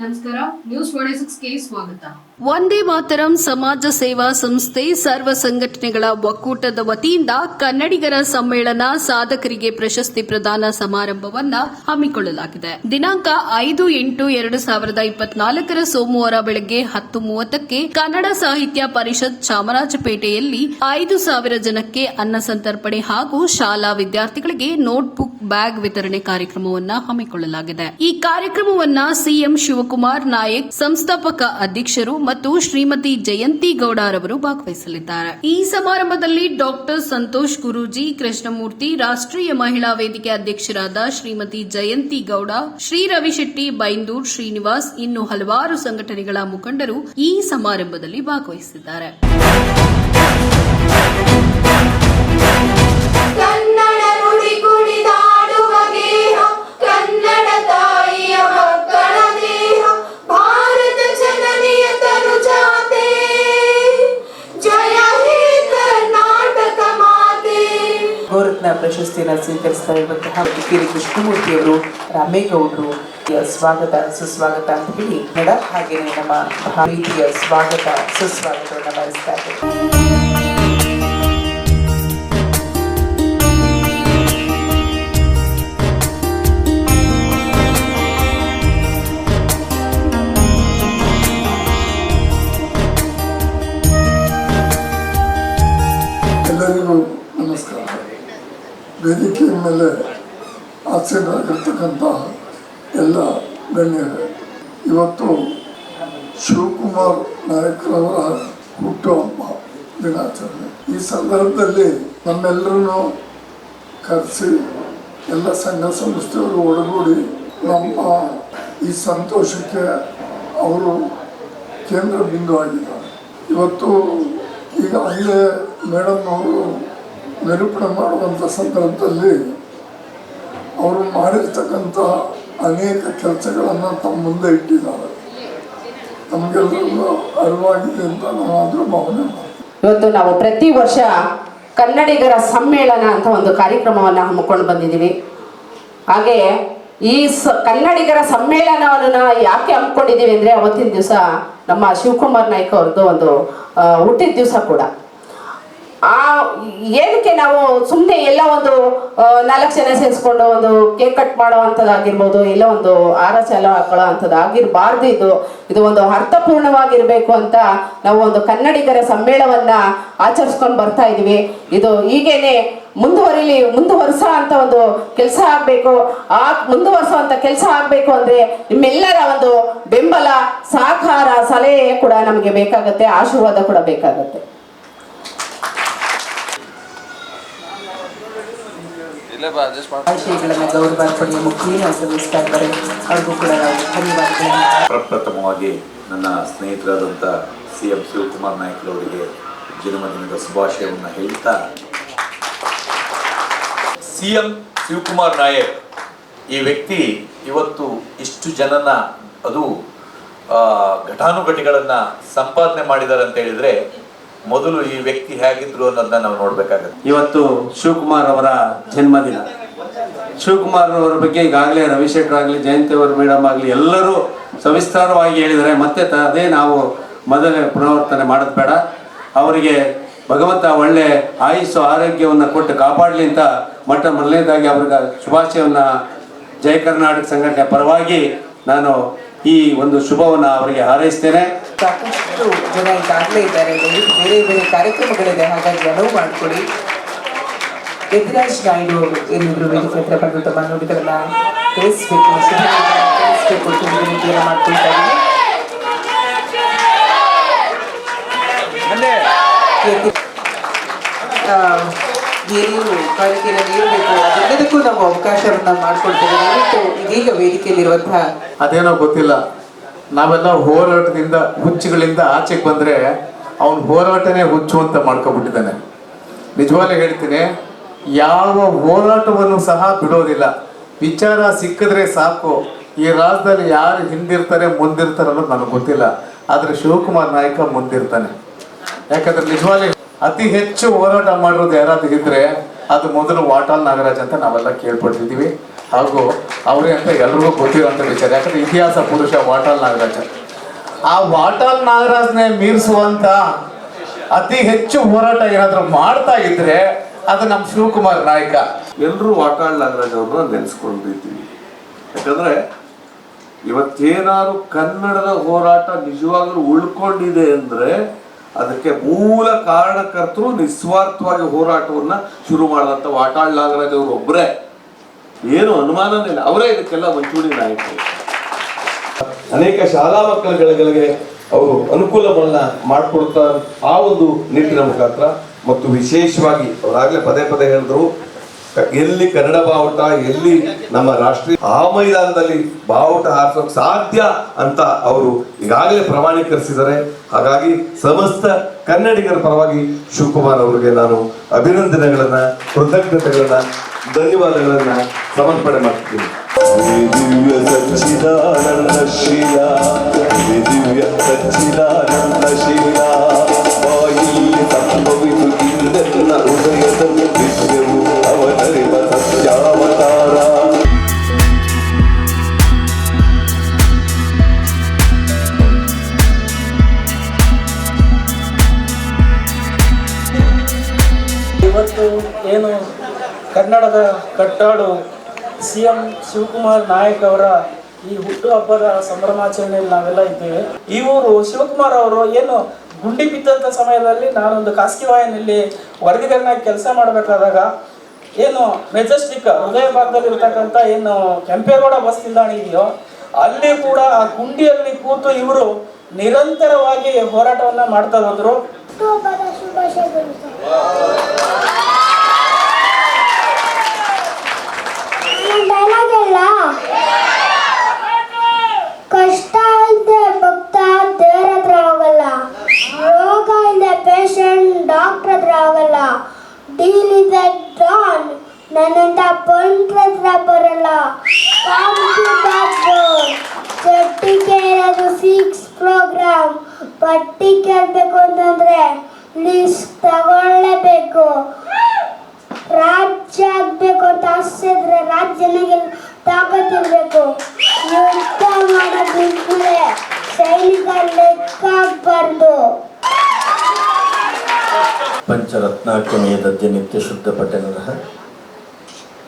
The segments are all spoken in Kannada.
ನಮಸ್ಕಾರ ನ್ಯೂಸ್ ಸ್ವಾಗತ. ಮಾತರಂ ಸಮಾಜ ಸೇವಾ ಸಂಸ್ಥೆ ಸರ್ವ ಸಂಘಟನೆಗಳ ಒಕ್ಕೂಟದ ವತಿಯಿಂದ ಕನ್ನಡಿಗರ ಸಮ್ಮೇಳನ ಸಾಧಕರಿಗೆ ಪ್ರಶಸ್ತಿ ಪ್ರದಾನ ಸಮಾರಂಭವನ್ನು ಹಮ್ಮಿಕೊಳ್ಳಲಾಗಿದೆ. ದಿನಾಂಕ ಐದು ಎಂಟು ಎರಡು ಸಾವಿರದ ಇಪ್ಪತ್ನಾಲ್ಕರ ಸೋಮವಾರ ಬೆಳಗ್ಗೆ ಹತ್ತು ಮೂವತ್ತಕ್ಕೆ ಕನ್ನಡ ಸಾಹಿತ್ಯ ಪರಿಷತ್ ಚಾಮರಾಜಪೇಟೆಯಲ್ಲಿ ಐದು ಸಾವಿರ ಜನಕ್ಕೆ ಅನ್ನ ಸಂತರ್ಪಣೆ ಹಾಗೂ ಶಾಲಾ ವಿದ್ಯಾರ್ಥಿಗಳಿಗೆ ನೋಟ್ಬುಕ್ ಬ್ಯಾಗ್ ವಿತರಣೆ ಕಾರ್ಯಕ್ರಮವನ್ನು ಹಮ್ಮಿಕೊಳ್ಳಲಾಗಿದೆ. ಈ ಕಾರ್ಯಕ್ರಮವನ್ನು ಸಿಎಂ ಶಿವಕುಮಾರ್ ನಾಯಕ್, ಸಂಸ್ಥಾಪಕ ಅಧ್ಯಕ್ಷರು ಮತ್ತು ಶ್ರೀಮತಿ ಜಯಂತಿ ಗೌಡರವರು ಭಾಗವಹಿಸಲಿದ್ದಾರೆ. ಈ ಸಮಾರಂಭದಲ್ಲಿ ಡಾಕ್ಟರ್ ಸಂತೋಷ್ ಗುರೂಜಿ, ಕೃಷ್ಣಮೂರ್ತಿ, ರಾಷ್ಟ್ರೀಯ ಮಹಿಳಾ ವೇದಿಕೆ ಅಧ್ಯಕ್ಷರಾದ ಶ್ರೀಮತಿ ಜಯಂತಿ ಗೌಡ ಶ್ರೀ ರವಿಶೆಟ್ಟಿ ಬೈಂದೂರ್ ಶ್ರೀನಿವಾಸ್ ಇನ್ನು ಹಲವಾರು ಸಂಘಟನೆಗಳ ಮುಖಂಡರು ಈ ಸಮಾರಂಭದಲ್ಲಿ ಭಾಗವಹಿಸಿದ್ದಾರೆ. ಪ್ರಶಸ್ತಿಯನ್ನು ಸ್ವೀಕರಿಸ್ತಾ ಇರುವಂತಹ ಕಿರಿ ಕೃಷ್ಣಮೂರ್ತಿಯವರು ರಾಮೇಗೌಡರು ಸ್ವಾಗತ, ಸುಸ್ವಾಗತ ಅಂತ ಹೇಳಿ ಮೇಡ ಹಾಗೆಯೇ ನಮ್ಮ ಪ್ರೀತಿಯ ಸ್ವಾಗತ, ಸುಸ್ವಾಗತವನ್ನು ಬಯಸ್ತಾ ಇದ್ದೇವೆ ವೇದಿಕೆಯ ಮೇಲೆ ಆಸೀನರಾಗಿರ್ತಕ್ಕಂಥ ಎಲ್ಲ ಗಣ್ಯರು. ಇವತ್ತು ಶಿವಕುಮಾರ್ ನಾಯಕರವರ ಹುಟ್ಟುಹಬ್ಬ ದಿನಾಚರಣೆ. ಈ ಸಂದರ್ಭದಲ್ಲಿ ನಮ್ಮೆಲ್ಲರನ್ನು ಕರೆಸಿ ಎಲ್ಲ ಸಂಘ ಸಂಸ್ಥೆಯವರು ಒಡಗೂಡಿ ನಮ್ಮ ಈ ಸಂತೋಷಕ್ಕೆ ಅವರು ಕೇಂದ್ರ ಬಿಂದು ಇವತ್ತು ಅಲ್ಲೇ ಮೇಡಮ್ ಅವರು ನಿರೂಪಣೆ ಮಾಡುವಂಥ ಸಂದರ್ಭದಲ್ಲಿ ಅವರು ಮಾಡಿರ್ತಕ್ಕಂಥ ಅನೇಕ ಕೆಲಸಗಳನ್ನು ತಮ್ಮ ಮುಂದೆ ಇಟ್ಟಿದ್ದಾರೆ. ನಮಗೆಲ್ಲರಿಗೂ ಅರಿವಾಗಿದೆ ಅಂತ ಭಾವನೆ ಇವತ್ತು ನಾವು ಪ್ರತಿ ವರ್ಷ ಕನ್ನಡಿಗರ ಸಮ್ಮೇಳನ ಅಂತ ಒಂದು ಕಾರ್ಯಕ್ರಮವನ್ನು ಹಮ್ಮಿಕೊಂಡು ಬಂದಿದ್ದೀವಿ. ಹಾಗೆ ಈ ಸ, ಕನ್ನಡಿಗರ ಸಮ್ಮೇಳನವನ್ನು ಯಾಕೆ ಹಮ್ಮಿಕೊಂಡಿದ್ದೀವಿ ಅಂದರೆ ಅವತ್ತಿನ ದಿವಸ ನಮ್ಮ ಶಿವಕುಮಾರ್ ನಾಯ್ಕ ಅವ್ರದ್ದು ಒಂದು ಹುಟ್ಟಿದ ದಿವಸ ಕೂಡ. ಆ, ಏನಕ್ಕೆ ನಾವು ಸುಮ್ಮನೆ ಎಲ್ಲ ಒಂದು ನಾಲ್ಕು ಜನ ಸೇರಿಸ್ಕೊಂಡು ಒಂದು ಕೇಕ್ ಕಟ್ ಮಾಡೋ ಅಂಥದ್ದಾಗಿರ್ಬೋದು ಎಲ್ಲ ಒಂದು ಆರ ಚಾಲ ಹಾಕೊಳ್ಳೋ ಅಂಥದ್ದು ಆಗಿರಬಾರ್ದು ಇದು. ಇದು ಒಂದು ಅರ್ಥಪೂರ್ಣವಾಗಿರಬೇಕು ಅಂತ ನಾವು ಒಂದು ಕನ್ನಡಿಗರ ಸಮ್ಮೇಳನವನ್ನ ಆಚರಿಸ್ಕೊಂಡು ಬರ್ತಾ ಇದೀವಿ. ಇದು ಹೀಗೇನೆ ಮುಂದುವರಿಲಿ, ಮುಂದುವರ್ಸ ಅಂತ ಒಂದು ಕೆಲಸ ಆಗಬೇಕು. ಆ ಮುಂದುವರ್ಸುವಂತ ಕೆಲಸ ಆಗಬೇಕು ಅಂದ್ರೆ ನಿಮ್ಮೆಲ್ಲರ ಒಂದು ಬೆಂಬಲ, ಸಹಕಾರ, ಸಲಹೆ ಕೂಡ ನಮಗೆ ಬೇಕಾಗುತ್ತೆ, ಆಶೀರ್ವಾದ ಕೂಡ ಬೇಕಾಗುತ್ತೆ. ಆಶಯಗಳನ್ನು ಗೌರವಾರ್ಪಣೆಯ ಮುಖೇನ ಸಲ್ಲಿಸ್ತಾ ಇದ್ದಾರೆ ಅವ್ರಿಗೂ ಕೂಡ ನಾವು ಧನ್ಯವಾದಗಳನ್ನು. ಪ್ರಪ್ರಥಮವಾಗಿ ನನ್ನ ಸ್ನೇಹಿತರಾದಂಥ ಸಿ ಎಂ ಶಿವಕುಮಾರ್ ನಾಯ್ಕರವರಿಗೆ ಜನ್ಮದಿನದ ಶುಭಾಶಯವನ್ನು ಹೇಳ್ತಾ ಸಿ ಎಂ ಶಿವಕುಮಾರ್ ನಾಯಕ್ ಈ ವ್ಯಕ್ತಿ ಇವತ್ತು ಇಷ್ಟು ಜನನ ಅದು ಆ, ಘಟಾನುಘಟಿಗಳನ್ನು ಸಂಪಾದನೆ ಮಾಡಿದ್ದಾರೆ ಅಂತ ಹೇಳಿದ್ರೆ ಮೊದಲು ಈ ವ್ಯಕ್ತಿ ಹೇಗಿದ್ರು ಅನ್ನೋದನ್ನ ನಾವು ನೋಡ್ಬೇಕಾಗತ್ತೆ. ಇವತ್ತು ಶಿವಕುಮಾರ್ ಅವರ ಜನ್ಮದಿನ. ಶಿವಕುಮಾರ್ ಅವರ ಬಗ್ಗೆ ಈಗಾಗಲೇ ರವಿಶೇಖರ್ ಆಗಲಿ, ಜಯಂತಿ ಅವರು ಮೇಡಮ್ ಆಗಲಿ ಎಲ್ಲರೂ ಸವಿಸ್ತಾರವಾಗಿ ಹೇಳಿದರೆ ಮತ್ತೆ ಅದೇ ನಾವು ಮೊದಲೇ ಪುನರಾವರ್ತನೆ ಮಾಡೋದು ಬೇಡ. ಅವರಿಗೆ ಭಗವಂತ ಒಳ್ಳೆ ಆಯುಸ್ಸು, ಆರೋಗ್ಯವನ್ನು ಕೊಟ್ಟು ಕಾಪಾಡಲಿ ಅಂತ ಮೊಟ್ಟ ಮೊದಲನೇದಾಗಿ ಅವ್ರಿಗೆ ಶುಭಾಶಯವನ್ನು ಜಯ ಕರ್ನಾಟಕ ಸಂಘಟನೆ ಪರವಾಗಿ ನಾನು ಈ ಒಂದು ಶುಭವನ್ನು ಅವರಿಗೆ ಹಾರೈಸ್ತೇನೆ. ಸಾಕಷ್ಟು ಜನ ಈಗಾಗಲೇ ಇದ್ದಾರೆ. ಬೇರೆ ಬೇರೆ ಕಾರ್ಯಕ್ರಮಗಳಿದೆ. ಹಾಗಾಗಿ ಅನುವು ಮಾಡಿಕೊಡಿ. ಯತಿರಾಜ್ ನಾಯ್ಡು ಅವರು ಏನಿದ್ರು ವೇದಿಕೆ ಹತ್ರ ಬಂದು ತಮ್ಮ ನುಡಿಗಳನ್ನ ತಿಳಿಸ್ಬೇಕು. ತಿಳಿಸ್ಬೇಕು ವಿನಂತಿಯನ್ನ ಮಾಡ್ಕೊಳ್ತಾ ನೀರು ಕಾಣಿಕೆಯನ್ನು ನೀಡಬೇಕು ಅದೆಲ್ಲದಕ್ಕೂ ನಾವು ಅವಕಾಶವನ್ನ ಮಾಡ್ಕೊಳ್ತೇವೆ ಇದೀಗ ವೇದಿಕೆಯಲ್ಲಿರುವಂತಹ ಅದೇನೋ ಗೊತ್ತಿಲ್ಲ. ನಾವೆಲ್ಲ ಹೋರಾಟದಿಂದ, ಹುಚ್ಚುಗಳಿಂದ ಆಚೆಗೆ ಬಂದರೆ ಅವನು ಹೋರಾಟನೇ ಹುಚ್ಚು ಅಂತ ಮಾಡ್ಕೊಬಿಟ್ಟಿದ್ದಾನೆ. ನಿಜವಾಗ್ಲೂ ಹೇಳ್ತೀನಿ, ಯಾವ ಹೋರಾಟವನ್ನು ಸಹ ಬಿಡೋದಿಲ್ಲ. ವಿಚಾರ ಸಿಕ್ಕಿದ್ರೆ ಸಾಕು, ಈ ರಾಜ್ಯದಲ್ಲಿ ಯಾರು ಹಿಂದಿರ್ತಾರೆ, ಮುಂದಿರ್ತಾರೆ ಅನ್ನೋದು ನನಗೆ ಗೊತ್ತಿಲ್ಲ. ಆದರೆ ಶಿವಕುಮಾರ್ ನಾಯಕ ಮುಂದಿರ್ತಾನೆ. ಯಾಕಂದ್ರೆ ನಿಜವಾಗ್ಲೂ ಅತಿ ಹೆಚ್ಚು ಹೋರಾಟ ಮಾಡಿರೋದು ಯಾರಾದ್ರೂ ಇದ್ರೆ ಅದು ಮೊದಲು ವಾಟಾಲ್ ನಾಗರಾಜ್ ಅಂತ ನಾವೆಲ್ಲ ಕೇಳ್ಪಟ್ಟಿದ್ದೀವಿ. ಹಾಗೂ ಅವರೇ ಅಂತ ಎಲ್ರಿಗೂ ಗೊತ್ತಿರೋಂಥ ವಿಚಾರ. ಯಾಕಂದ್ರೆ ಇತಿಹಾಸ ಪುರುಷ ವಾಟಾಲ್ ನಾಗರಾಜ್. ಆ ವಾಟಾಲ್ ನಾಗರಾಜ್ನೇ ಮೀರಿಸುವಂತ ಅತಿ ಹೆಚ್ಚು ಹೋರಾಟ ಏನಾದರೂ ಮಾಡ್ತಾ ಇದ್ರೆ ಅದು ನಮ್ಮ ಶಿವಕುಮಾರ್ ನಾಯಕ. ಎಲ್ಲರೂ ವಾಟಾಳ್ ನಾಗರಾಜ್ ಅವ್ರನ್ನ ನೆನೆಸ್ಕೊಂಡಿದ್ದೀವಿ. ಯಾಕಂದ್ರೆ ಇವತ್ತೇನಾದ್ರು ಕನ್ನಡದ ಹೋರಾಟ ನಿಜವಾಗ್ಲೂ ಉಳ್ಕೊಂಡಿದೆ ಅಂದ್ರೆ ಅದಕ್ಕೆ ಮೂಲ ಕಾರಣಕರ್ತರು ನಿಸ್ವಾರ್ಥವಾಗಿ ಹೋರಾಟವನ್ನ ಶುರು ಮಾಡಿದಂತ ವಾಟಾಳ್ ನಾಗರಾಜ್ ಅವರು ಒಬ್ಬರೇ ಏನು ಅನುಮಾನನೇ ಇಲ್ಲ. ಅವರೇ ಇದಕ್ಕೆಲ್ಲ ಮಂಚೂಣಿ ನಾಯಕರು. ಅನೇಕ ಶಾಲಾ ಮಕ್ಕಳುಗಳಿಗೆ ಅವರು ಅನುಕೂಲವನ್ನ ಮಾಡಿಕೊಡ್ತಾ ಆ ಒಂದು ನಿಟ್ಟಿನ ಮುಖಾಂತರ ಮತ್ತು ವಿಶೇಷವಾಗಿ ಅವರಾಗಲೇ ಪದೇ ಪದೇ ಹೇಳಿದ್ರು, ಎಲ್ಲಿ ಕನ್ನಡ ಬಾವುಟ, ಎಲ್ಲಿ ನಮ್ಮ ರಾಷ್ಟ್ರೀಯ, ಆ ಮೈದಾನದಲ್ಲಿ ಬಾವುಟ ಹಾರಿಸೋಕ್ ಸಾಧ್ಯ ಅಂತ ಅವರು ಈಗಾಗಲೇ ಪ್ರಮಾಣೀಕರಿಸಿದ್ದಾರೆ. ಹಾಗಾಗಿ ಸಮಸ್ತ ಕನ್ನಡಿಗರ ಪರವಾಗಿ ಶಿವಕುಮಾರ್ ಅವರಿಗೆ ನಾನು ಅಭಿನಂದನೆಗಳನ್ನ, ಕೃತಜ್ಞತೆಗಳನ್ನ, ಧನ್ಯವಾದಗಳನ್ನ ಸಮರ್ಪಣೆ ಮಾಡ್ತೀನಿ. ದಿವ್ಯ ಸಚ್ಚಿದಾನಂದ ಶೀಲ ದಿವ್ಯ ಸಚ್ಚಿದಾನಂದ ಶೀಲ, ಬಾಯಿಯಲ್ಲಿ ಸಂಭವಿಸುತ್ತಿದ್ದೆಲ್ಲ ಹೃದಯದಲ್ಲಿ ದಿವ್ಯವು ಇವತ್ತು ಏನು ಕನ್ನಡದ ಕಟ್ಟಾಡು ಸಿ ಎಂ ಶಿವಕುಮಾರ್ ನಾಯಕ್ ಅವರ ಈ ಹುಟ್ಟುಹಬ್ಬದ ಸಂಭ್ರಮಾಚರಣೆಯಲ್ಲಿ ನಾವೆಲ್ಲ ಇದ್ದೇವೆ. ಇವರು ಶಿವಕುಮಾರ್ ಅವರು ಏನು ಗುಂಡಿ ಬಿದ್ದಂಥ ಸಮಯದಲ್ಲಿ ನಾನೊಂದು ಖಾಸಗಿ ವಾಹಿನಿಯಲ್ಲಿ ವರದಿಗಾರನಾಗಿ ಕೆಲಸ ಮಾಡಬೇಕಾದಾಗ ಏನು ಮೆಜೆಸ್ಟಿಕ್ ಹೃದಯ ಭಾಗದಲ್ಲಿ ಇರ್ತಕ್ಕಂಥ ಏನು ಕೆಂಪೇಗೌಡ ಬಸ್ ನಿಲ್ದಾಣ ಇದೆಯೋ, ಅಲ್ಲಿ ಕೂಡ ಆ ಗುಂಡಿಯಲ್ಲಿ ಕೂತು ಇವರು ನಿರಂತರವಾಗಿ ಹೋರಾಟವನ್ನ ಮಾಡ್ತಾ ಹೋದ್ರು. Então, Toba da chuva chegou no. ಪಂಚರತ್ನಾಕ್ಯಮೇಯ ದದ್ಯ ನಿತ್ಯ ಶುದ್ಧ ಪಠನರಃ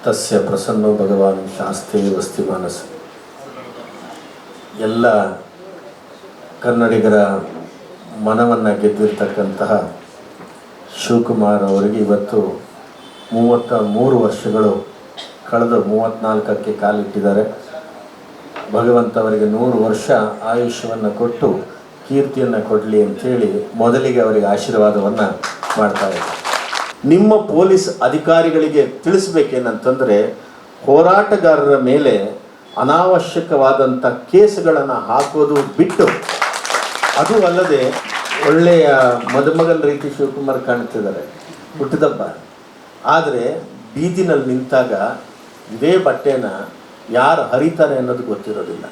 ತಸ್ಯ ಪ್ರಸನ್ನೋ ಭಗವಾನ್ ಶಾಸ್ತ್ರೇ ವಸ್ತಿ ಮಾನಸ. ಎಲ್ಲ ಕನ್ನಡಿಗರ ಮನವನ್ನು ಗೆದ್ದಿರ್ತಕ್ಕಂತಹ ಶಿವಕುಮಾರ್ ಅವರಿಗೆ ಇವತ್ತು ಮೂವತ್ತ ಮೂರು ವರ್ಷಗಳು, ಕಳೆದ ಮೂವತ್ತ್ನಾಲ್ಕಕ್ಕೆ ಕಾಲಿಟ್ಟಿದ್ದಾರೆ. ಭಗವಂತ ಅವರಿಗೆ ನೂರು ವರ್ಷ ಆಯುಷ್ಯವನ್ನು ಕೊಟ್ಟು ಕೀರ್ತಿಯನ್ನು ಕೊಡಲಿ ಅಂಥೇಳಿ ಮೊದಲಿಗೆ ಅವರಿಗೆ ಆಶೀರ್ವಾದವನ್ನು ಮಾಡ್ತಾ ನಿಮ್ಮ ಪೊಲೀಸ್ ಅಧಿಕಾರಿಗಳಿಗೆ ತಿಳಿಸ್ಬೇಕೇನಂತಂದರೆ, ಹೋರಾಟಗಾರರ ಮೇಲೆ ಅನಾವಶ್ಯಕವಾದಂಥ ಕೇಸುಗಳನ್ನು ಹಾಕೋದು ಬಿಟ್ಟು, ಅದು ಅಲ್ಲದೆ ಒಳ್ಳೆಯ ಮದುಮಗನ ರೀತಿ ಶಿವಕುಮಾರ್ ಕಾಣ್ತಿದ್ದಾರೆ, ಹುಟ್ಟಿದಬ್ಬ. ಆದರೆ ಬೀದಿನಲ್ಲಿ ನಿಂತಾಗ ಇದೇ ಬಟ್ಟೆನ ಯಾರು ಹರಿತಾರೆ ಅನ್ನೋದು ಗೊತ್ತಿರೋದಿಲ್ಲ.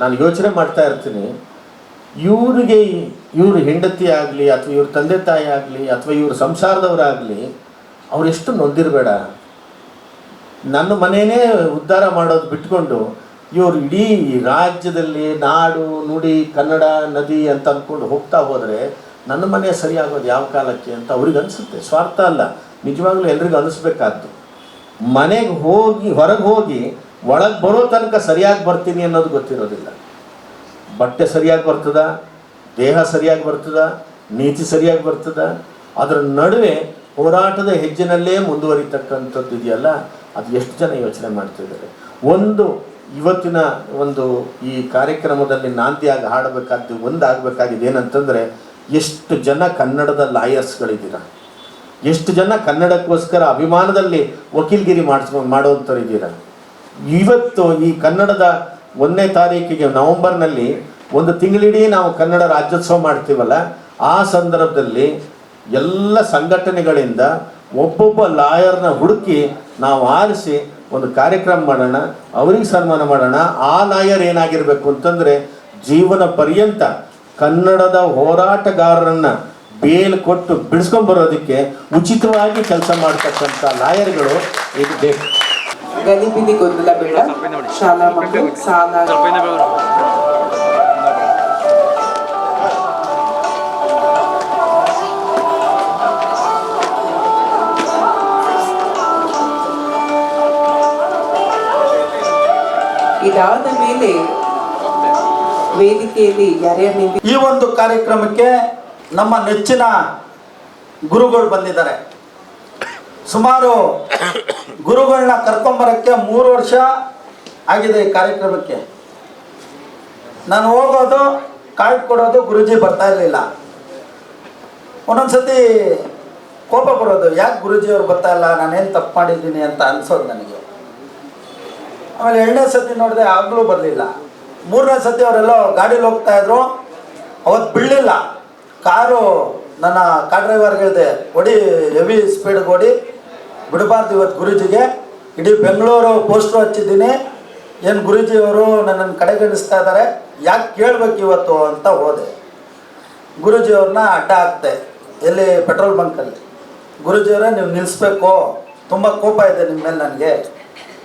ನಾನು ಯೋಚನೆ ಮಾಡ್ತಾ ಇರ್ತೀನಿ ಇವರಿಗೆ ಇವ್ರ ಹೆಂಡತಿ ಆಗಲಿ ಅಥವಾ ಇವ್ರ ತಂದೆ ತಾಯಿ ಆಗಲಿ ಅಥವಾ ಇವ್ರ ಸಂಸಾರದವರಾಗಲಿ ಅವರೆಷ್ಟು ನೊಂದಿರಬೇಡ. ನನ್ನ ಮನೆಯೇ ಉದ್ಧಾರ ಮಾಡೋದು ಬಿಟ್ಕೊಂಡು ಇವರು ಇಡೀ ರಾಜ್ಯದಲ್ಲಿ ನಾಡು, ನುಡಿ, ಕನ್ನಡ, ನದಿ ಅಂತ ಅಂದ್ಕೊಂಡು ಹೋಗ್ತಾ ಹೋದರೆ ನನ್ನ ಮನೆ ಸರಿಯಾಗೋದು ಯಾವ ಕಾಲಕ್ಕೆ ಅಂತ ಅವ್ರಿಗೆ ಅನಿಸುತ್ತೆ. ಸ್ವಾರ್ಥ ಅಲ್ಲ. ನಿಜವಾಗ್ಲೂ ಎಲ್ರಿಗೂ ಅನಿಸ್ಬೇಕಾದ್ದು. ಮನೆಗೆ ಹೋಗಿ, ಹೊರಗೆ ಹೋಗಿ ಒಳಗೆ ಬರೋ ತನಕ ಸರಿಯಾಗಿ ಬರ್ತೀನಿ ಅನ್ನೋದು ಗೊತ್ತಿರೋದಿಲ್ಲ. ಬಟ್ಟೆ ಸರಿಯಾಗಿ ಬರ್ತದ, ದೇಹ ಸರಿಯಾಗಿ ಬರ್ತದ, ನೀತಿ ಸರಿಯಾಗಿ ಬರ್ತದ, ಅದರ ನಡುವೆ ಹೋರಾಟದ ಹೆಜ್ಜೆನಲ್ಲೇ ಮುಂದುವರಿತಕ್ಕಂಥದ್ದು ಇದೆಯಲ್ಲ, ಅದು ಎಷ್ಟು ಜನ ಯೋಚನೆ ಮಾಡ್ತಿದ್ದಾರೆ ಒಂದು, ಇವತ್ತಿನ ಒಂದು ಈ ಕಾರ್ಯಕ್ರಮದಲ್ಲಿ ನಾಂದಿಯಾಗಿ ಹಾಡಬೇಕಾದ್ದು ಒಂದು ಆಗಬೇಕಾಗಿದೆ ಏನಂತಂದರೆ, ಎಷ್ಟು ಜನ ಕನ್ನಡದ ಲಾಯರ್ಸ್ಗಳಿದ್ದೀರ? ಎಷ್ಟು ಜನ ಕನ್ನಡಕ್ಕೋಸ್ಕರ ಅಭಿಮಾನದಲ್ಲಿ ವಕೀಲ್ಗಿರಿ ಮಾಡಿಸ್ ಮಾಡುವಂಥವ್ರು ಇದ್ದೀರ ಇವತ್ತು ಈ ಕನ್ನಡದ ಒಂದನೇ ತಾರೀಕಿಗೆ ನವೆಂಬರ್ನಲ್ಲಿ ಒಂದು ತಿಂಗಳಿಡೀ ನಾವು ಕನ್ನಡ ರಾಜ್ಯೋತ್ಸವ ಮಾಡ್ತೀವಲ್ಲ, ಆ ಸಂದರ್ಭದಲ್ಲಿ ಎಲ್ಲ ಸಂಘಟನೆಗಳಿಂದ ಒಬ್ಬೊಬ್ಬ ಲಾಯರ್ನ ಹುಡುಕಿ ನಾವು ಆರಿಸಿ ಒಂದು ಕಾರ್ಯಕ್ರಮ ಮಾಡೋಣ, ಅವ್ರಿಗೆ ಸನ್ಮಾನ ಮಾಡೋಣ, ಆ ಲಾಯರ್ ಏನಾಗಿರಬೇಕು ಅಂತಂದ್ರೆ ಜೀವನ ಪರ್ಯಂತ ಕನ್ನಡದ ಹೋರಾಟಗಾರರನ್ನ ಬೇಲ್ ಕೊಟ್ಟು ಬಿಡಿಸ್ಕೊಂಡ್ ಬರೋದಕ್ಕೆ ಉಚಿತವಾಗಿ ಕೆಲಸ ಮಾಡ್ತಕ್ಕಂಥ ಲಾಯರ್ಗಳು ಇದು ಬೇಕು. ಗಲಿಬಿಲಿ ಗೊಂದಲ ಬೇಡ. ಶಾಲಾ ಮಕ್ಕಳು ಸಾಲ ಇದಾದ ಮೇಲೆ ವೇದಿಕೆಯಲ್ಲಿ ಯಾರ್ಯಾರು ಈ ಒಂದು ಕಾರ್ಯಕ್ರಮಕ್ಕೆ ನಮ್ಮ ನೆಚ್ಚಿನ ಗುರುಗಳು ಬಂದಿದ್ದಾರೆ. ಸುಮಾರು ಗುರುಗಳನ್ನ ಕರ್ಕೊಂಬರಕ್ಕೆ ಮೂರು ವರ್ಷ ಆಗಿದೆ ಈ ಕಾರ್ಯಕ್ರಮಕ್ಕೆ. ನಾನು ಹೋಗೋದು ಕಾರ್ಡ್ ಕೊಡೋದು, ಗುರುಜಿ ಬರ್ತಾ ಇರಲಿಲ್ಲ. ಒಂದೊಂದ್ಸತಿ ಕೋಪ ಬರೋದು, ಯಾಕೆ ಗುರುಜಿಯವ್ರು ಬರ್ತಾ ಇಲ್ಲ, ನಾನೇನು ತಪ್ಪು ಮಾಡಿದ್ದೀನಿ ಅಂತ ಅನ್ಸೋದು ನನಗೆ. ಆಮೇಲೆ ಎರಡನೇ ಸತಿ ನೋಡಿದೆ ಆಗಲೂ ಬರಲಿಲ್ಲ. ಮೂರನೇ ಸತಿ ಅವರೆಲ್ಲ ಗಾಡಿಲಿ ಹೋಗ್ತಾ ಇದ್ರು ಅವತ್ತು ಬೀಳಲಿಲ್ಲ. ಕಾರು ನನ್ನ ಕಾರ್ ಡ್ರೈವರ್ಗೆ ಹೇಳಿದೆ ಹೊಡಿ ಹೆವಿ ಸ್ಪೀಡ್ಗೆ ಓಡಿ ಬಿಡಬಾರ್ದು ಇವತ್ತು ಗುರೂಜಿಗೆ. ಇಡೀ ಬೆಂಗಳೂರು ಪೋಸ್ಟ್ರು ಹಚ್ಚಿದ್ದೀನಿ. ಏನು ಗುರೂಜಿಯವರು ನನ್ನನ್ನು ಕಡೆಗಣಿಸ್ತಾ ಇದ್ದಾರೆ. ಯಾಕೆ ಕೇಳಬೇಕು ಇವತ್ತು ಅಂತ ಹೋದೆ. ಗುರೂಜಿಯವ್ರನ್ನ ಅಡ್ಡ ಹಾಕ್ತೆ ಎಲ್ಲಿ ಪೆಟ್ರೋಲ್ ಬಂಕಲ್ಲಿ ಗುರೂಜಿಯವರೇ ನೀವು ನಿಲ್ಲಿಸ್ಬೇಕು ತುಂಬ ಕೋಪ ಇದೆ ನಿಮ್ಮ ಮೇಲೆ ನನಗೆ.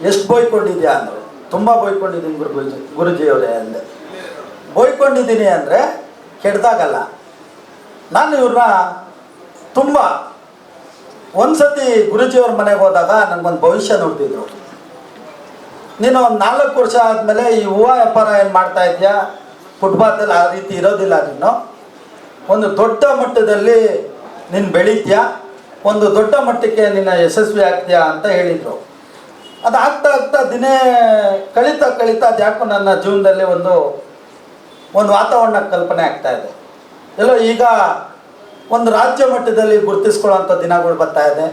ಎಷ್ಟು ಬೋಯ್ಕೊಂಡಿದ್ಯಾ ಅಂದರು. ತುಂಬ ಬೈಕೊಂಡಿದ್ದೀನಿ ಗುರುಜಿ ಗುರುಜಿಯವರೇ ಅಂದೆ. ಬೋಯ್ಕೊಂಡಿದ್ದೀನಿ ಅಂದರೆ ಕೆಡ್ದಾಗಲ್ಲ. ನಾನು ಇವ್ರನ್ನ ತುಂಬ ಒಂದು ಸತಿ ಗುರುಜಿಯವ್ರ ಮನೆಗೆ ಹೋದಾಗ ನನಗೊಂದು ಭವಿಷ್ಯ ನೋಡ್ತಿದ್ರು. ನೀನು ಒಂದು ನಾಲ್ಕು ವರ್ಷ ಆದಮೇಲೆ ಈ ಹೂವು ವ್ಯಾಪಾರ ಏನು ಮಾಡ್ತಾ ಇದೆಯಾ? ಫುಟ್ಪಾತಲ್ಲಿ ಆ ರೀತಿ ಇರೋದಿಲ್ಲ ನೀನು. ಒಂದು ದೊಡ್ಡ ಮಟ್ಟದಲ್ಲಿ ನೀನು ಬೆಳೀತೀಯಾ? ಒಂದು ದೊಡ್ಡ ಮಟ್ಟಕ್ಕೆ ನಿನ್ನ ಯಶಸ್ವಿ ಆಗ್ತೀಯಾ ಅಂತ ಹೇಳಿದರು. ಅದು ಆಗ್ತಾ ಆಗ್ತಾ ದಿನ ಕಳೀತಾ ಕಳೀತಾ ಅದ್ಯಾಕೋ ನನ್ನ ಜೀವನದಲ್ಲಿ ಒಂದು ಒಂದು ವಾತಾವರಣ ಕಲ್ಪನೆ ಆಗ್ತಾ ಇದೆ. ಎಲ್ಲೋ ಈಗ ಒಂದು ರಾಜ್ಯ ಮಟ್ಟದಲ್ಲಿ ಗುರುತಿಸ್ಕೊಳ್ಳೋವಂಥ ದಿನಗಳು ಬರ್ತಾ ಇದೆ.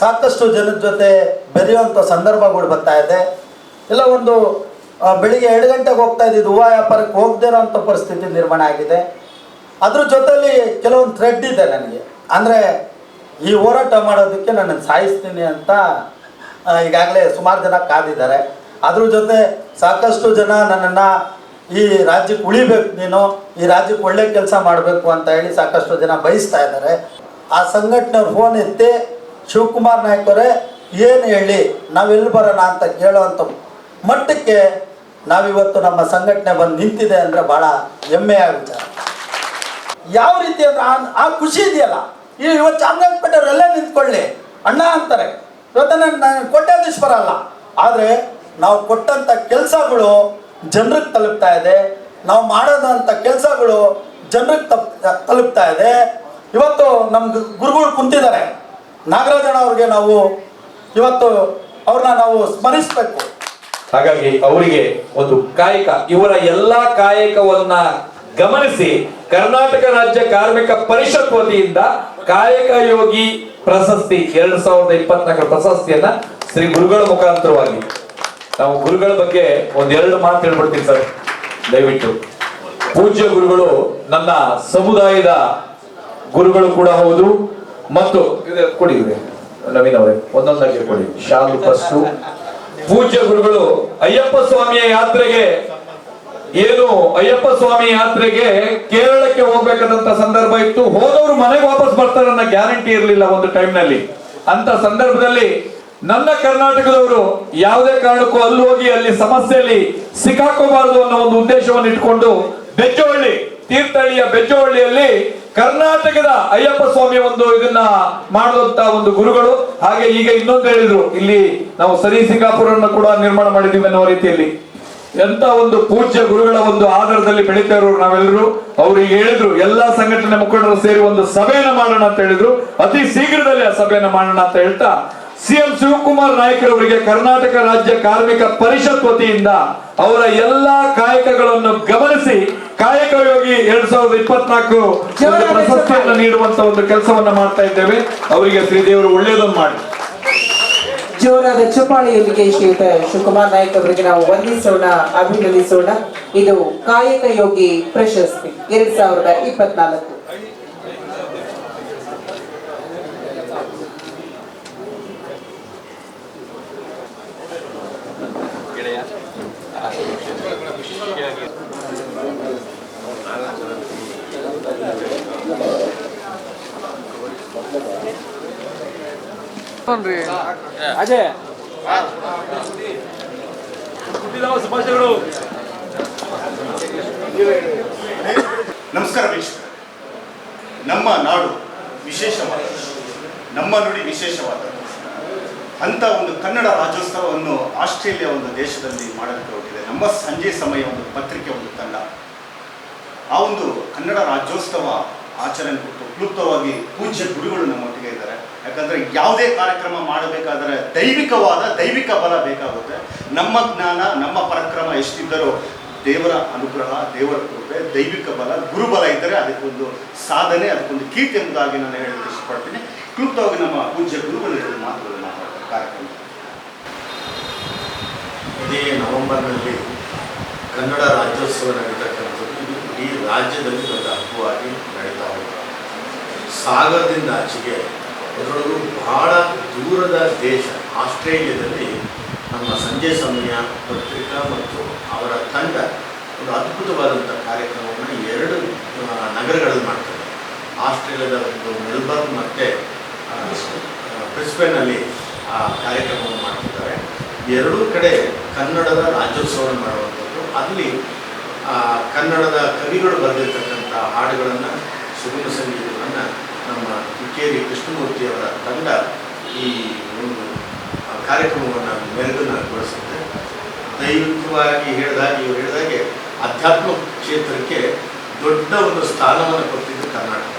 ಸಾಕಷ್ಟು ಜನದ ಜೊತೆ ಬೆರೆಯುವಂಥ ಸಂದರ್ಭಗಳು ಬರ್ತಾ ಇದೆ. ಎಲ್ಲ ಒಂದು ಬೆಳಿಗ್ಗೆ ಎರಡು ಗಂಟೆಗೆ ಹೋಗ್ತಾ ಇದ್ದಿದ್ದು ಹೂವು ವ್ಯಾಪಾರಕ್ಕೆ ಹೋಗದೇ ಇರೋಂಥ ಪರಿಸ್ಥಿತಿ ನಿರ್ಮಾಣ ಆಗಿದೆ. ಅದ್ರ ಜೊತೆಯಲ್ಲಿ ಕೆಲವೊಂದು ಥ್ರೆಡ್ ಇದೆ ನನಗೆ. ಅಂದರೆ ಈ ಹೋರಾಟ ಮಾಡೋದಕ್ಕೆ ನಾನು ಸಾಯಿಸ್ತೀನಿ ಅಂತ ಈಗಾಗಲೇ ಸುಮಾರು ಜನ ಕಾದಿದ್ದಾರೆ. ಅದ್ರ ಜೊತೆ ಸಾಕಷ್ಟು ಜನ ನನ್ನನ್ನು ಈ ರಾಜ್ಯಕ್ಕೆ ಉಳಿಬೇಕು ನೀನು, ಈ ರಾಜ್ಯಕ್ಕೆ ಒಳ್ಳೆ ಕೆಲಸ ಮಾಡಬೇಕು ಅಂತ ಹೇಳಿ ಸಾಕಷ್ಟು ಜನ ಬಯಸ್ತಾ ಇದ್ದಾರೆ. ಆ ಸಂಘಟನೆಯವ್ರು ಫೋನ್ ಎತ್ತಿ, ಶಿವಕುಮಾರ್ ನಾಯ್ಕ ಅವರೇ, ಏನು ಹೇಳಿ ನಾವೆಲ್ಲಿ ಬರೋಣ ಅಂತ ಕೇಳೋವಂಥ ಮಟ್ಟಕ್ಕೆ ನಾವಿವತ್ತು ನಮ್ಮ ಸಂಘಟನೆ ಬಂದು ನಿಂತಿದೆ ಅಂದರೆ ಭಾಳ ಹೆಮ್ಮೆಯ ವಿಚಾರ. ಯಾವ ರೀತಿ ಅಂದ್ರೆ ಆ- ಆ ಖುಷಿ ಇದೆಯಲ್ಲ? ಈ ಇವತ್ತು ಚಾಮರಾಜಪೇಟೆಯವರೆಲ್ಲ ನಿಂತ್ಕೊಳ್ಳಿ. ಅಣ್ಣ ಅಂತಾರೆ, ಇವತ್ತು ನಾನು ಕೊಟ್ಟೆ ಅಲ್ಲ ಆದರೆ ನಾವು ಕೊಟ್ಟಂಥ ಕೆಲಸಗಳು ಜನರಿಗೆ ತಲುಪ್ತಾ ಇದೆ. ನಾವು ಮಾಡೋದಂಥ ಕೆಲಸಗಳು ಜನರಿಗೆ ತಪ್, ತಲುಪ್ತಾ ಇದೆ. ಇವತ್ತು ನಮ್ಮ ಗುರುಗಳು ಕುಂತಿದ್ದಾರೆ. ನಾಗರಾಜಣ್ಣ ಅವ್ರಿಗೆ ನಾವು ಇವತ್ತು ಅವ್ರನ್ನ ನಾವು ಸ್ಮರಿಸಬೇಕು. ಹಾಗಾಗಿ ಅವರಿಗೆ ಒಂದು ಕಾಯಕ, ಇವರ ಎಲ್ಲಾ ಕಾಯಕವನ್ನ ಗಮನಿಸಿ ಕರ್ನಾಟಕ ರಾಜ್ಯ ಕಾರ್ಮಿಕ ಪರಿಷತ್ ವತಿಯಿಂದ ಕಾಯಕ ಯೋಗಿ ಪ್ರಶಸ್ತಿ ಎರಡ್ ಸಾವಿರದ ಇಪ್ಪತ್ನಾಲ್ಕರ ಪ್ರಶಸ್ತಿಯನ್ನ ಶ್ರೀ ಗುರುಗಳ ಮುಖಾಂತರವಾಗಿ ನಾವು ಗುರುಗಳ ಬಗ್ಗೆ ಒಂದೆರಡು ಮಾತು ಹೇಳ್ಬಿಡ್ತೀನಿ ಸರ್. ದಯವಿಟ್ಟು. ಪೂಜ್ಯ ಗುರುಗಳು, ನನ್ನ ಸಮುದಾಯದ ಗುರುಗಳು ಕೂಡ ಹೌದು. ಮತ್ತು ಕೊಡಿ. ನವೀನ್ ಅವರೇ, ಒಂದೊಂದಾಗಿ ಕೊಡಿ. ಶಾಲು ಬಸ್ಸು ಪೂಜ್ಯ ಗುರುಗಳು, ಅಯ್ಯಪ್ಪ ಸ್ವಾಮಿಯ ಯಾತ್ರೆಗೆ ಏನು ಅಯ್ಯಪ್ಪ ಸ್ವಾಮಿ ಯಾತ್ರೆಗೆ ಕೇರಳಕ್ಕೆ ಹೋಗ್ಬೇಕಾದಂತ ಸಂದರ್ಭ ಇತ್ತು. ಹೋದವರು ಮನೆಗೆ ವಾಪಸ್ ಬರ್ತಾರೆ ಅನ್ನೋ ಗ್ಯಾರಂಟಿ ಇರಲಿಲ್ಲ ಒಂದು ಟೈಮ್ನಲ್ಲಿ. ಅಂತ ಸಂದರ್ಭದಲ್ಲಿ ನನ್ನ ಕರ್ನಾಟಕದವರು ಯಾವುದೇ ಕಾರಣಕ್ಕೂ ಅಲ್ಲಿ ಹೋಗಿ ಅಲ್ಲಿ ಸಮಸ್ಯೆಯಲ್ಲಿ ಸಿಕ್ಕಾಕೋಬಾರದು ಅನ್ನೋ ಒಂದು ಉದ್ದೇಶವನ್ನು ಇಟ್ಕೊಂಡು ಬೆಜ್ಜೋಹಳ್ಳಿ ತೀರ್ಥಹಳ್ಳಿಯ ಬೆಜ್ಜೋಹಳ್ಳಿಯಲ್ಲಿ ಕರ್ನಾಟಕದ ಅಯ್ಯಪ್ಪ ಸ್ವಾಮಿ ಒಂದು ಇದನ್ನ ಮಾಡುವಂತ ಒಂದು ಗುರುಗಳು. ಹಾಗೆ ಈಗ ಇನ್ನೊಂದು ಹೇಳಿದ್ರು, ಇಲ್ಲಿ ನಾವು ಸರಿ ಸಿಂಗಾಪುರನ್ನು ಕೂಡ ನಿರ್ಮಾಣ ಮಾಡಿದ್ದೀವಿ ಅನ್ನೋ ರೀತಿಯಲ್ಲಿ. ಎಂತ ಒಂದು ಪೂಜ್ಯ ಗುರುಗಳ ಒಂದು ಆಧಾರದಲ್ಲಿ ಬೆಳೀತಾ ಇರೋರು ನಾವೆಲ್ಲರೂ. ಅವ್ರು ಈಗ ಹೇಳಿದ್ರು, ಎಲ್ಲಾ ಸಂಘಟನೆ ಮುಖಂಡರು ಸೇರಿ ಒಂದು ಸಭೆಯನ್ನು ಮಾಡೋಣ ಅಂತ ಹೇಳಿದ್ರು. ಅತಿ ಶೀಘ್ರದಲ್ಲಿ ಆ ಸಭೆಯನ್ನು ಮಾಡೋಣ ಅಂತ ಹೇಳ್ತಾ ಸಿಎಂ ಶಿವಕುಮಾರ್ ನಾಯಕರವರಿಗೆ ಕರ್ನಾಟಕ ರಾಜ್ಯ ಕಾರ್ಮಿಕ ಪರಿಷತ್ ವತಿಯಿಂದ ಅವರ ಎಲ್ಲಾ ಕಾಯಕಗಳನ್ನು ಗಮನಿಸಿ ಕಾಯಕ ಯೋಗಿ ಎರಡ್ ಸಾವಿರದ ಇಪ್ಪತ್ನಾಲ್ಕು ಪ್ರಶಸ್ತಿಯನ್ನು ನೀಡುವಂತ ಒಂದು ಕೆಲಸವನ್ನ ಮಾಡ್ತಾ ಇದ್ದೇವೆ. ಅವರಿಗೆ ಶ್ರೀದೇವರು ಒಳ್ಳೆಯದನ್ನು ಮಾಡಿ. ಜೋರಾದ ಚಪ್ಪಾಳೆಯೊಂದಿಗೆ ಶ್ರೀಯುತ ಶಿವಕುಮಾರ್ ನಾಯಕ್ ಅವರಿಗೆ ನಾವು ವಂದಿಸೋಣ ಅಭಿನಂದಿಸೋಣ. ಇದು ಕಾಯಕ ಯೋಗಿ ಪ್ರಶಸ್ತಿ. ಎರಡ್ ಸಾವಿರದ ಇಪ್ಪತ್ನಾಲ್ಕು. ಅಜಯ್. ನಮಸ್ಕಾರ ವೀಕ್ಷಕರೇ. ನಮ್ಮ ನಾಡು ವಿಶೇಷವಾದ ನಮ್ಮ ನುಡಿ ವಿಶೇಷವಾದ. ಅಂತ ಒಂದು ಕನ್ನಡ ರಾಜ್ಯೋತ್ಸವವನ್ನು ಆಸ್ಟ್ರೇಲಿಯಾ ಒಂದು ದೇಶದಲ್ಲಿ ಮಾಡಲಿಕ್ಕೆ ಹೋಗಿದೆ ನಮ್ಮ ಸಂಜೆ ಸಮಯ ಒಂದು ಪತ್ರಿಕೆ ಒಂದು ತಂಡ. ಆ ಒಂದು ಕನ್ನಡ ರಾಜ್ಯೋತ್ಸವ ಆಚರಣೆ ಕುರಿತು ಕ್ಲುಪ್ತವಾಗಿ ಪೂಜ್ಯ ಗುರುಗಳು ಇದ್ದಾರೆ ಯಾಕಂದ್ರೆ ಯಾವುದೇ ಕಾರ್ಯಕ್ರಮ ಮಾಡಬೇಕಾದ್ರೆ ದೈವಿಕವಾದ ದೈವಿಕ ಬಲ ಬೇಕಾಗುತ್ತೆ. ನಮ್ಮ ಜ್ಞಾನ, ನಮ್ಮ ಪರಕ್ರಮ ಎಷ್ಟಿದ್ದರೂ ದೇವರ ಅನುಗ್ರಹ, ದೇವರ ಕೃಪೆ, ದೈವಿಕ ಬಲ, ಗುರುಬಲ ಇದ್ದರೆ ಅದಕ್ಕೊಂದು ಸಾಧನೆ, ಅದಕ್ಕೊಂದು ಕೀರ್ತಿ ಎಂಬುದಾಗಿ ನಾನು ಹೇಳಲು ಇಷ್ಟಪಡ್ತೀನಿ. ಕ್ಲುಪ್ತವಾಗಿ ನಮ್ಮ ಪೂಜ್ಯ ಗುರುಗಳು ಎರಡು ಮಾತುಗಳು ಮಾತಾಡ್ತಾರೆ ಕಾರ್ಯಕ್ರಮ. ಇದೇ ನವೆಂಬರ್ನಲ್ಲಿ ಕನ್ನಡ ರಾಜ್ಯೋತ್ಸವ ನಡೀತಕ್ಕಂಥದ್ದು. ಇಡೀ ರಾಜ್ಯದಲ್ಲಿ ದೊಡ್ಡ ಹಬ್ಬವಾಗಿ ನಡೀತಾ ಹೋಗ್ತಾರೆ ಸಾಗರದಿಂದ ಆಚೆಗೆ ಅದರೊಳಗೂ ಬಹಳ ದೂರದ ದೇಶ ಆಸ್ಟ್ರೇಲಿಯಾದಲ್ಲಿ ನಮ್ಮ ಸಂಜೆ ಸಮಯ ಪತ್ರಿಕಾ ಮತ್ತು ಅವರ ತಂಡ ಒಂದು ಅದ್ಭುತವಾದಂಥ ಕಾರ್ಯಕ್ರಮವನ್ನು ಎರಡು ನಗರಗಳಲ್ಲಿ ಮಾಡ್ತಾರೆ ಆಸ್ಟ್ರೇಲಿಯಾದ ಒಂದು ಮೆಲ್ಬರ್ನ್ ಮತ್ತು ಬ್ರಿಸ್ಬೇನಲ್ಲಿ ಆ, ಕಾರ್ಯಕ್ರಮವನ್ನು ಮಾಡ್ತಿದ್ದಾರೆ. ಎರಡೂ ಕಡೆ ಕನ್ನಡದ ರಾಜ್ಯೋತ್ಸವವನ್ನು ಮಾಡುವಂಥದ್ದು. ಅಲ್ಲಿ ಕನ್ನಡದ ಕವಿಗಳು ಬರೆದಿರ್ತಕ್ಕಂಥ ಹಾಡುಗಳನ್ನು ಸುಗಮ ಸಂಗೀತವನ್ನು ನಮ್ಮ ಕಿಕ್ಕೇರಿ ಕೃಷ್ಣಮೂರ್ತಿಯವರ ತಂಡ ಈ ಒಂದು ಕಾರ್ಯಕ್ರಮವನ್ನು ಮೆರುಗನ್ನಗೊಳಿಸುತ್ತೆ ದೈವಿಕವಾಗಿ ಹೇಳಿದಾಗ, ಇವರು ಹೇಳಿದಾಗೆ ಅಧ್ಯಾತ್ಮ ಕ್ಷೇತ್ರಕ್ಕೆ ದೊಡ್ಡ ಒಂದು ಸ್ಥಾನವನ್ನು ಕೊಟ್ಟಿದ್ದು ಕರ್ನಾಟಕ.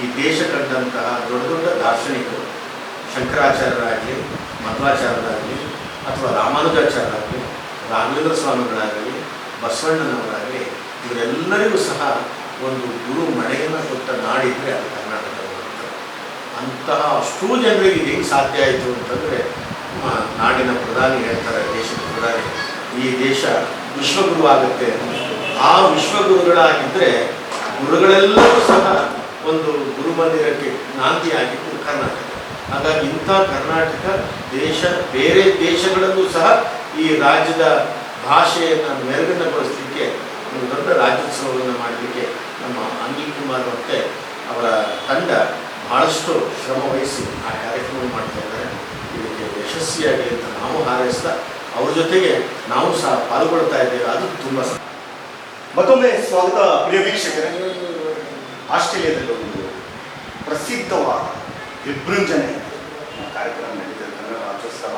ಈ ದೇಶ ಕಂಡಂತಹ ದೊಡ್ಡ ದೊಡ್ಡ ದಾರ್ಶನಿಕರು, ಶಂಕರಾಚಾರ್ಯರಾಗಲಿ, ಮಧ್ವಾಚಾರ್ಯರಾಗಲಿ, ಅಥವಾ ರಾಮಾನುಜಾಚಾರ್ಯರಾಗಲಿ, ರಾಘವೇಂದ್ರ ಸ್ವಾಮಿಗಳಾಗಲಿ, ಬಸವಣ್ಣನವರಾಗಲಿ, ಇವರೆಲ್ಲರಿಗೂ ಸಹ ಒಂದು ಗುರು ಮಳೆಯನ್ನು ಕೊಟ್ಟ ನಾಡಿದ್ರೆ ಅದು ಅಂತಹ ಅಷ್ಟೂ ಜನರಿಗೆ ಹೆಂಗೆ ಸಾಧ್ಯ ಆಯಿತು ಅಂತಂದರೆ ನಾಡಿನ ಪ್ರಧಾನಿ ಹೇಳ್ತಾರೆ, ದೇಶದ ಪ್ರಧಾನಿ, ಈ ದೇಶ ವಿಶ್ವಗುರು ಆಗುತ್ತೆ ಆ ವಿಶ್ವಗುರುಗಳಾಗಿದ್ದರೆ ಗುರುಗಳೆಲ್ಲರೂ ಸಹ ಒಂದು ಗುರುಮಂದಿರಕ್ಕೆ ನಾಂದಿಯಾಗಿದ್ದು ಕರ್ನಾಟಕ. ಹಾಗಾಗಿ ಇಂಥ ಕರ್ನಾಟಕ ದೇಶ, ಬೇರೆ ದೇಶಗಳಲ್ಲೂ ಸಹ ಈ ರಾಜ್ಯದ ಭಾಷೆಯನ್ನು ಮೆರುಗನ್ನಗೊಳಿಸಲಿಕ್ಕೆ ಒಂದು ದೊಡ್ಡ ರಾಜ್ಯೋತ್ಸವವನ್ನು ಮಾಡಲಿಕ್ಕೆ ನಮ್ಮ ಅನಿಲ್ ಕುಮಾರ್ ಮತ್ತು ಅವರ ತಂಡ ಬಹಳಷ್ಟು ಶ್ರಮ ವಹಿಸಿ ಆ ಕಾರ್ಯಕ್ರಮ ಮಾಡ್ತಾ ಇದ್ದಾರೆ. ಇದಕ್ಕೆ ಯಶಸ್ವಿಯಾಗಿ ಅಂತ ನಾವು ಹಾರೈಸ್ತಾ ಅವ್ರ ಜೊತೆಗೆ ನಾವು ಸಹ ಪಾಲ್ಗೊಳ್ತಾ ಇದ್ದೇವೆ. ಅದು ತುಂಬ ಮತ್ತೊಮ್ಮೆ ಸ್ವಾಗತ ಪ್ರಿಯ ವೀಕ್ಷಕರೇ. ಆಸ್ಟ್ರೇಲಿಯಾದಲ್ಲಿ ಒಂದು ಪ್ರಸಿದ್ಧವಾದ ವಿಭೃಂಜನೆ ಕಾರ್ಯಕ್ರಮ ನಡೀತದೆ ಕನ್ನಡ ರಾಜ್ಯೋತ್ಸವ.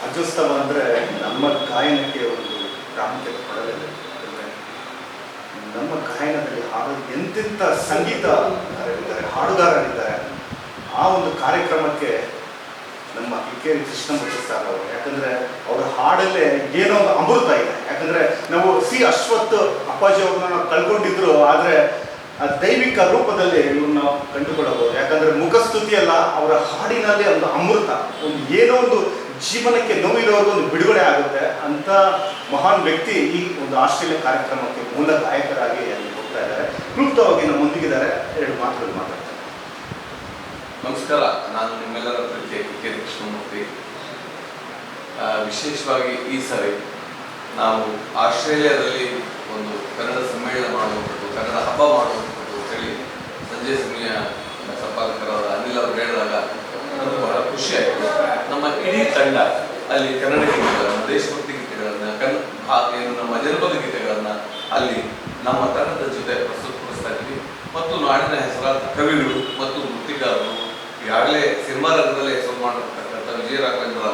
ರಾಜ್ಯೋತ್ಸವ ಅಂದರೆ ನಮ್ಮ ಗಾಯನಕ್ಕೆ ಒಂದು ಪ್ರಾಮುಖ್ಯತೆ ಕೊಡಲೇ ಯಾಕಂದ್ರೆ ನಮ್ಮ ಗಾಯನದಲ್ಲಿ ಹಾಡು ಎಂತೆಂಥ ಸಂಗೀತ ಹಾಡುಗಾರರಿದ್ದಾರೆ. ಆ ಒಂದು ಕಾರ್ಯಕ್ರಮಕ್ಕೆ ನಮ್ಮ ಕಿಕ್ಕೇರಿ ಕೃಷ್ಣಮೂರ್ತಿ ಸರ್ ಅವರು. ಯಾಕಂದ್ರೆ ಅವರ ಹಾಡಲ್ಲೇ ಏನೋ ಒಂದು ಅಮೃತ ಇದೆ. ಯಾಕಂದ್ರೆ ನಾವು ಸಿ ಅಶ್ವತ್ ಅಪ್ಪಾಜಿ ಅವ್ರನ್ನ ನಾವು ಕಳ್ಕೊಂಡಿದ್ರು, ಆದ್ರೆ ದೈವಿಕ ರೂಪದಲ್ಲಿ ಇವ್ರನ್ನ ಕಂಡುಕೊಳ್ಳಬಹುದು. ಯಾಕಂದ್ರೆ ಮುಖಸ್ತುತಿ ಅಲ್ಲ, ಅವರ ಹಾಡಿನಲ್ಲಿ ಒಂದು ಅಮೃತ. ಒಂದು ಏನೋ ಒಂದು ಜೀವನಕ್ಕೆ ನೋವಿರೋರು ಒಂದು ಬಿಡುಗಡೆ ಆಗುತ್ತೆ ಅಂತ ಮಹಾನ್ ವ್ಯಕ್ತಿ ಈ ಒಂದು ಆಸ್ಟ್ರೇಲಿಯಾ ಕಾರ್ಯಕ್ರಮಕ್ಕೆ ಮೂಲ ಗಾಯಕರಾಗಿ ಅಲ್ಲಿ ಹೋಗ್ತಾ ಇದ್ದಾರೆ. ಕ್ಲುಪ್ತವಾಗಿ ನಮ್ಮೊಂದಿಗಿದ್ದಾರೆ. ಎರಡು ಮಾತುಗಳು ಮಾತಾಡ್ತಾರೆ ನಮಸ್ಕಾರ. ನಾನು ನಿಮ್ಮೆಲ್ಲರ ಪ್ರತಿ ಕೆ ಕೃಷ್ಣಮೂರ್ತಿ. ವಿಶೇಷವಾಗಿ ಈ ಸಾರಿ ನಾವು ಆಸ್ಟ್ರೇಲಿಯಾದಲ್ಲಿ ಒಂದು ಕನ್ನಡ ಸಮ್ಮೇಳನ ಮಾಡುವಂಥದ್ದು, ಕನ್ನಡ ಹಬ್ಬ ಮಾಡುವಂಥದ್ದು ಅಂತೇಳಿ ಸಂಜೆ ಸಮಯ ಸಂಪಾದಕರಾದ ಅನಿಲ್ ಅವರು ಹೇಳಿದಾಗ ನಮಗೆ ಬಹಳ ಖುಷಿ ಆಯಿತು. ನಮ್ಮ ಇಡೀ ತಂಡ ಅಲ್ಲಿ ಕನ್ನಡ ಗೀತೆಗಳನ್ನ, ದೇಶಭಕ್ತಿ ಗೀತೆಗಳನ್ನು ಕನ್ನ ಏನು ನಮ್ಮ ಜನಪದ ಗೀತೆಗಳನ್ನು ಅಲ್ಲಿ ನಮ್ಮ ತಂಡದ ಜೊತೆ ಪ್ರಸ್ತುತಪಡಿಸ್ತಾ ಇದ್ವಿ ಮತ್ತು ನಾಡಿನ ಹೆಸರಾದ ಕವಿಗಳು ಮತ್ತು ವೃತ್ತಿಗಾರರು ಈಗಾಗಲೇ ಸಿನಿಮಾ ರಂಗದಲ್ಲಿ ಹೆಸರು ಮಾಡಿರ್ತಕ್ಕಂಥ ವಿಜಯ ರಾಘವೇಂದ್ರ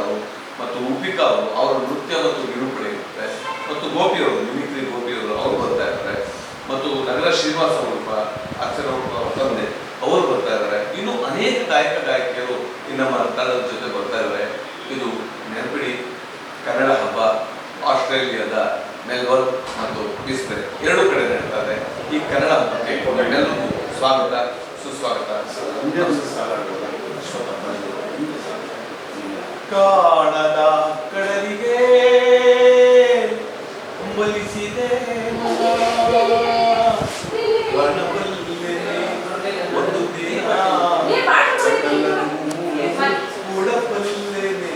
ಮತ್ತು ಉಪಿಕಾ ಅವರು, ಅವರ ನೃತ್ಯ ಮತ್ತು ನಿರೂಪಣೆ ಇರುತ್ತೆ. ಮತ್ತು ಗೋಪಿಯವರು ಮಿಮಿಕ್ರಿ ಗೋಪಿಯವರು ಅವರು ಬರ್ತಾ ಇರ್ತಾರೆ. ಮತ್ತು ನಗರ ಶ್ರೀನಿವಾಸ ಅವರು ಅಕ್ಷರ ತಂದೆ ಅವರು ಬರ್ತಾ ಇದ್ದಾರೆ ಇನ್ನು ಅನೇಕ ಗಾಯಕ ಗಾಯಕಿಯರು ಈ ನಮ್ಮ ತಂಡದ ಜೊತೆ ಬರ್ತಾ ಇದ್ದಾರೆ ಇದು ನೆನಪಿಡಿ ಕನ್ನಡ ಹಬ್ಬ, ಆಸ್ಟ್ರೇಲಿಯಾದ ಮೆಲ್ಬರ್ನ್ ಮತ್ತು ಬಿಸ್ಬೆರೆ ಎರಡು ಕಡೆ ನಡೀತಾ ಇದೆ. ಈ ಕನ್ನಡ ಹಬ್ಬಕ್ಕೆ ಎಲ್ಲರಿಗೂ ಸ್ವಾಗತ, ಸುಸ್ವಾಗತ. ಕಾಣದ ಕಡಲಿಗೆ ಬಲಿಸಿದೆ ಬಣ್ಣಬಲ್ಲೆ ಒಂದು ದಿನ ಕೂಡಬಲ್ಲೆನೆ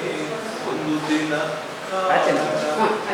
ಒಂದು ದಿನ ಬಲಿಸಿದೆ ಇದಾದ